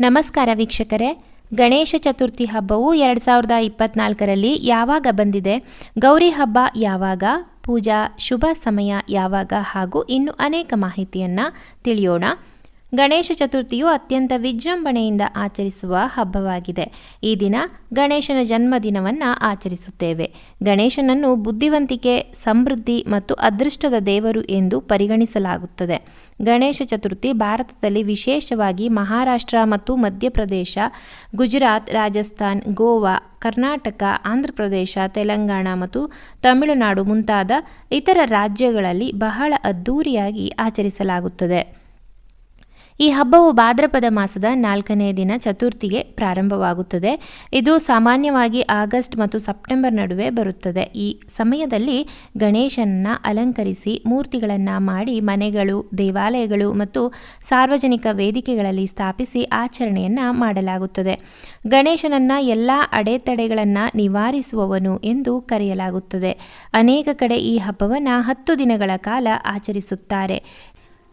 ನಮಸ್ಕಾರ ವೀಕ್ಷಕರೇ. ಗಣೇಶ ಚತುರ್ಥಿ ಹಬ್ಬವು ಎರಡು ಸಾವಿರದ ಇಪ್ಪತ್ನಾಲ್ಕರಲ್ಲಿ ಯಾವಾಗ ಬಂದಿದೆ? ಗೌರಿ ಹಬ್ಬ ಯಾವಾಗ? ಪೂಜಾ ಶುಭ ಸಮಯ ಯಾವಾಗ? ಹಾಗೂ ಇನ್ನು ಅನೇಕ ಮಾಹಿತಿಯನ್ನು ತಿಳಿಯೋಣ. ಗಣೇಶ ಚತುರ್ಥಿಯು ಅತ್ಯಂತ ವಿಜೃಂಭಣೆಯಿಂದ ಆಚರಿಸುವ ಹಬ್ಬವಾಗಿದೆ. ಈ ದಿನ ಗಣೇಶನ ಜನ್ಮದಿನವನ್ನು ಆಚರಿಸುತ್ತೇವೆ. ಗಣೇಶನನ್ನು ಬುದ್ಧಿವಂತಿಕೆ, ಸಮೃದ್ಧಿ ಮತ್ತು ಅದೃಷ್ಟದ ದೇವರು ಎಂದು ಪರಿಗಣಿಸಲಾಗುತ್ತದೆ. ಗಣೇಶ ಚತುರ್ಥಿ ಭಾರತದಲ್ಲಿ ವಿಶೇಷವಾಗಿ ಮಹಾರಾಷ್ಟ್ರ ಮತ್ತು ಮಧ್ಯಪ್ರದೇಶ, ಗುಜರಾತ್, ರಾಜಸ್ಥಾನ್, ಗೋವಾ, ಕರ್ನಾಟಕ, ಆಂಧ್ರಪ್ರದೇಶ, ತೆಲಂಗಾಣ ಮತ್ತು ತಮಿಳುನಾಡು ಮುಂತಾದ ಇತರ ರಾಜ್ಯಗಳಲ್ಲಿ ಬಹಳ ಅದ್ಧೂರಿಯಾಗಿ ಆಚರಿಸಲಾಗುತ್ತದೆ. ಈ ಹಬ್ಬವು ಭಾದ್ರಪದ ಮಾಸದ ನಾಲ್ಕನೇ ದಿನ ಚತುರ್ಥಿಗೆ ಪ್ರಾರಂಭವಾಗುತ್ತದೆ. ಇದು ಸಾಮಾನ್ಯವಾಗಿ ಆಗಸ್ಟ್ ಮತ್ತು ಸೆಪ್ಟೆಂಬರ್ ನಡುವೆ ಬರುತ್ತದೆ. ಈ ಸಮಯದಲ್ಲಿ ಗಣೇಶನನ್ನ ಅಲಂಕರಿಸಿ ಮೂರ್ತಿಗಳನ್ನು ಮಾಡಿ ಮನೆಗಳು, ದೇವಾಲಯಗಳು ಮತ್ತು ಸಾರ್ವಜನಿಕ ವೇದಿಕೆಗಳಲ್ಲಿ ಸ್ಥಾಪಿಸಿ ಆಚರಣೆಯನ್ನು ಮಾಡಲಾಗುತ್ತದೆ. ಗಣೇಶನನ್ನು ಎಲ್ಲ ಅಡೆತಡೆಗಳನ್ನು ನಿವಾರಿಸುವವನು ಎಂದು ಕರೆಯಲಾಗುತ್ತದೆ. ಅನೇಕ ಕಡೆ ಈ ಹಬ್ಬವನ್ನು ಹತ್ತು ದಿನಗಳ ಕಾಲ ಆಚರಿಸುತ್ತಾರೆ.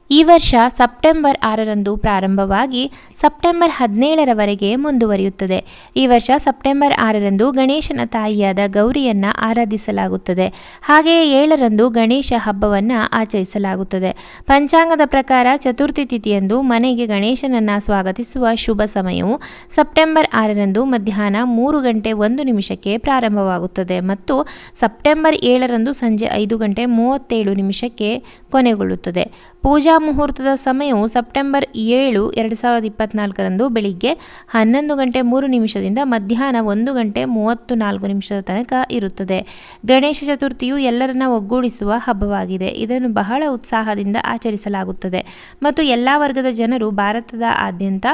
ಈ ವರ್ಷ ಸೆಪ್ಟೆಂಬರ್ ಆರರಂದು ಪ್ರಾರಂಭವಾಗಿ ಸೆಪ್ಟೆಂಬರ್ ಹದಿನೇಳರವರೆಗೆ ಮುಂದುವರಿಯುತ್ತದೆ. ಈ ವರ್ಷ ಸೆಪ್ಟೆಂಬರ್ ಆರರಂದು ಗಣೇಶನ ತಾಯಿಯಾದ ಗೌರಿಯನ್ನು ಆರಾಧಿಸಲಾಗುತ್ತದೆ. ಹಾಗೆಯೇ ಏಳರಂದು ಗಣೇಶ ಹಬ್ಬವನ್ನು ಆಚರಿಸಲಾಗುತ್ತದೆ. ಪಂಚಾಂಗದ ಪ್ರಕಾರ ಚತುರ್ಥಿ ತಿಥಿಯಂದು ಮನೆಗೆ ಗಣೇಶನನ್ನು ಸ್ವಾಗತಿಸುವ ಶುಭ ಸಮಯವು ಸೆಪ್ಟೆಂಬರ್ ಆರರಂದು ಮಧ್ಯಾಹ್ನ ಮೂರು ಗಂಟೆ ಒಂದು ನಿಮಿಷಕ್ಕೆ ಪ್ರಾರಂಭವಾಗುತ್ತದೆ ಮತ್ತು ಸೆಪ್ಟೆಂಬರ್ ಏಳರಂದು ಸಂಜೆ ಐದು ಗಂಟೆ ಮೂವತ್ತೇಳು ನಿಮಿಷಕ್ಕೆ ಕೊನೆಗೊಳ್ಳುತ್ತದೆ. ಪೂಜಾ ಮುಹೂರ್ತದ ಸಮಯವು ಸೆಪ್ಟೆಂಬರ್ ಏಳು, ಎರಡು ಸಾವಿರದ ಇಪ್ಪತ್ನಾಲ್ಕರಂದು ಬೆಳಿಗ್ಗೆ ಹನ್ನೊಂದು ಗಂಟೆ ಮೂರು ನಿಮಿಷದಿಂದ ಮಧ್ಯಾಹ್ನ ಒಂದು ಗಂಟೆ ಮೂವತ್ತು ನಾಲ್ಕು ನಿಮಿಷದ ತನಕ ಇರುತ್ತದೆ. ಗಣೇಶ ಚತುರ್ಥಿಯು ಎಲ್ಲರನ್ನ ಒಗ್ಗೂಡಿಸುವ ಹಬ್ಬವಾಗಿದೆ. ಇದನ್ನು ಬಹಳ ಉತ್ಸಾಹದಿಂದ ಆಚರಿಸಲಾಗುತ್ತದೆ. ಮತ್ತು ಎಲ್ಲ ವರ್ಗದ ಜನರು ಭಾರತದ ಆದ್ಯಂತ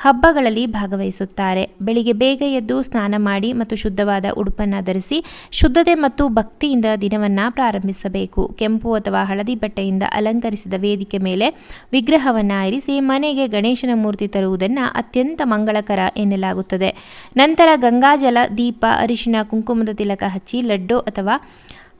ಹಬ್ಬಗಳಲ್ಲಿ ಭಾಗವಹಿಸುತ್ತಾರೆ. ಬೆಳಿಗ್ಗೆ ಬೇಗ ಎದ್ದು ಸ್ನಾನ ಮಾಡಿ ಮತ್ತು ಶುದ್ಧವಾದ ಉಡುಪನ್ನು ಧರಿಸಿ ಶುದ್ಧತೆ ಮತ್ತು ಭಕ್ತಿಯಿಂದ ದಿನವನ್ನು ಪ್ರಾರಂಭಿಸಬೇಕು. ಕೆಂಪು ಅಥವಾ ಹಳದಿ ಬಟ್ಟೆಯಿಂದ ಅಲಂಕರಿಸಿದ ವೇದಿಕೆ ಮೇಲೆ ವಿಗ್ರಹವನ್ನು ಇರಿಸಿ ಮನೆಗೆ ಗಣೇಶನ ಮೂರ್ತಿ ತರುವುದನ್ನು ಅತ್ಯಂತ ಮಂಗಳಕರ ಎನ್ನಲಾಗುತ್ತದೆ. ನಂತರ ಗಂಗಾಜಲ, ದೀಪ, ಅರಿಶಿನ, ಕುಂಕುಮದ ತಿಲಕ ಹಚ್ಚಿ ಲಡ್ಡು ಅಥವಾ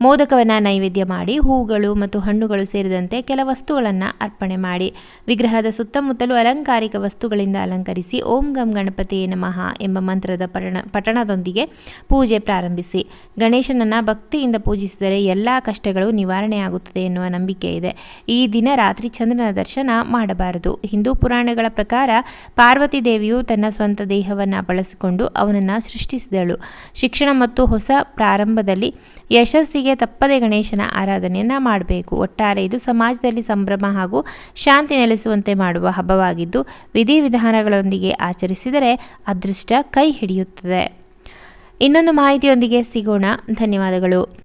ಮೋದಕವನ್ನು ನೈವೇದ್ಯ ಮಾಡಿ ಹೂಗಳು ಮತ್ತು ಹಣ್ಣುಗಳು ಸೇರಿದಂತೆ ಕೆಲ ವಸ್ತುಗಳನ್ನು ಅರ್ಪಣೆ ಮಾಡಿ. ವಿಗ್ರಹದ ಸುತ್ತಮುತ್ತಲೂ ಅಲಂಕಾರಿಕ ವಸ್ತುಗಳಿಂದ ಅಲಂಕರಿಸಿ ಓಂ ಗಂ ಗಣಪತಿಯೇ ನಮಃ ಎಂಬ ಮಂತ್ರದ ಪಠಣ, ಪಠಣದೊಂದಿಗೆ ಪೂಜೆ ಪ್ರಾರಂಭಿಸಿ. ಗಣೇಶನನ್ನು ಭಕ್ತಿಯಿಂದ ಪೂಜಿಸಿದರೆ ಎಲ್ಲ ಕಷ್ಟಗಳು ನಿವಾರಣೆಯಾಗುತ್ತದೆ ಎನ್ನುವ ನಂಬಿಕೆ ಇದೆ. ಈ ದಿನ ರಾತ್ರಿ ಚಂದ್ರನ ದರ್ಶನ ಮಾಡಬಾರದು. ಹಿಂದೂ ಪುರಾಣಗಳ ಪ್ರಕಾರ ಪಾರ್ವತಿ ದೇವಿಯು ತನ್ನ ಸ್ವಂತ ದೇಹವನ್ನು ಬಳಸಿಕೊಂಡು ಅವನನ್ನು ಸೃಷ್ಟಿಸಿದಳು. ಶಿಕ್ಷಣ ಮತ್ತು ಹೊಸ ಪ್ರಾರಂಭದಲ್ಲಿ ಯಶಸ್ಸಿಗೆ ತಪ್ಪದೆ ಗಣೇಶನ ಆರಾಧನೆಯನ್ನು ಮಾಡಬೇಕು. ಒಟ್ಟಾರೆ ಇದು ಸಮಾಜದಲ್ಲಿ ಸಂಭ್ರಮ ಹಾಗೂ ಶಾಂತಿ ನೆಲೆಸುವಂತೆ ಮಾಡುವ ಹಬ್ಬವಾಗಿದ್ದು ವಿಧಿವಿಧಾನಗಳೊಂದಿಗೆ ಆಚರಿಸಿದರೆ ಅದೃಷ್ಟ ಕೈ ಹಿಡಿಯುತ್ತದೆ. ಇನ್ನೊಂದು ಮಾಹಿತಿಯೊಂದಿಗೆ ಸಿಗೋಣ. ಧನ್ಯವಾದಗಳು.